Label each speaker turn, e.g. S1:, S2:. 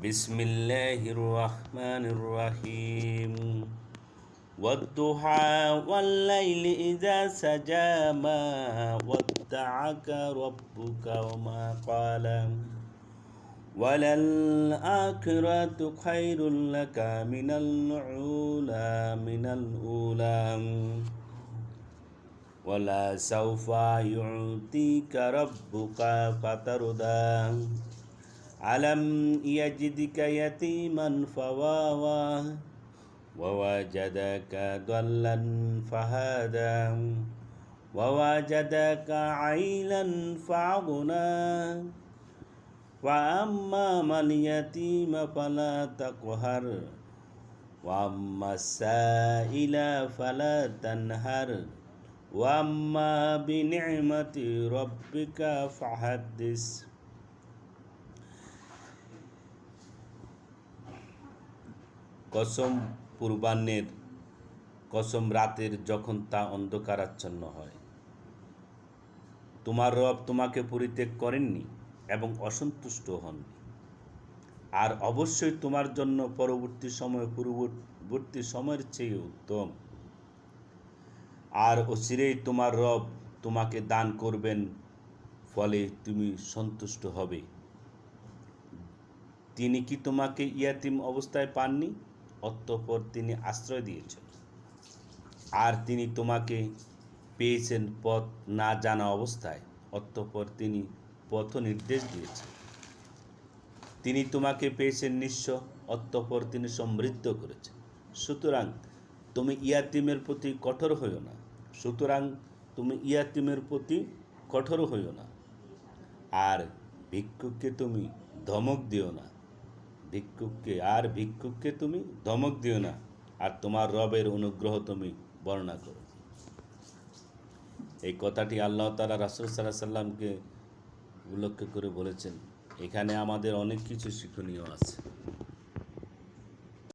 S1: بسم الله الرحمن الرحيم. والضحى والليل إذا سجى ما ودعك ربك وما قال. وللآخرة خير لك من الأولى من الأولى. ولا سوف يعطيك ربك فترضى. ألم يجدك يتيما فواوى ووجدك ضلا فهدى ووجدك عيلا فأغنى وأما من اليتيم فلا تقهر وأما السائل فلا تنهر وأما بنعمة ربك فحدث কসম পূর্বাহ্নের, কসম রাতের যখন তা অন্ধকারাচ্ছন্ন হয়। তোমার রব তোমাকে পরিত্যাগ করেননি এবং অসন্তুষ্ট হননি। আর অবশ্যই তোমার জন্য পরবর্তী সময়, পূর্ববর্তী সময়ের চেয়ে উত্তম। আর ও অচিরেই তোমার রব তোমাকে দান করবেন, ফলে তুমি সন্তুষ্ট হবে। তিনি কি তোমাকে ইয়াতিম অবস্থায় পাননি? অতঃপর তিনি আশ্রয় দিয়েছেন। আর তিনি তোমাকে পেয়েছেন পথ না জানা অবস্থায়, অতঃপর তিনি পথ নির্দেশ দিয়েছেন। তিনি তোমাকে পেয়েছেন নিঃস্ব, অতঃপর তিনি সমৃদ্ধ করেছেন। সুতরাং তুমি ইয়াতিমের প্রতি কঠোর হইও না। সুতরাং তুমি ইয়াতিমের প্রতি কঠোর হইও না। আর ভিক্ষুককে তুমি ধমক দিও না। ভিক্ষুককে, আর ভিক্ষুককে তুমি ধমক দিও না, আর তোমার রবের অনুগ্রহ তুমি বর্ণনা করো। এই কথাটি আল্লাহ তালা রাসুল সাল্লাহ সাল্লামকে উল্লেখ করে বলেছেন, এখানে আমাদের অনেক কিছু শিক্ষণীয় আছে।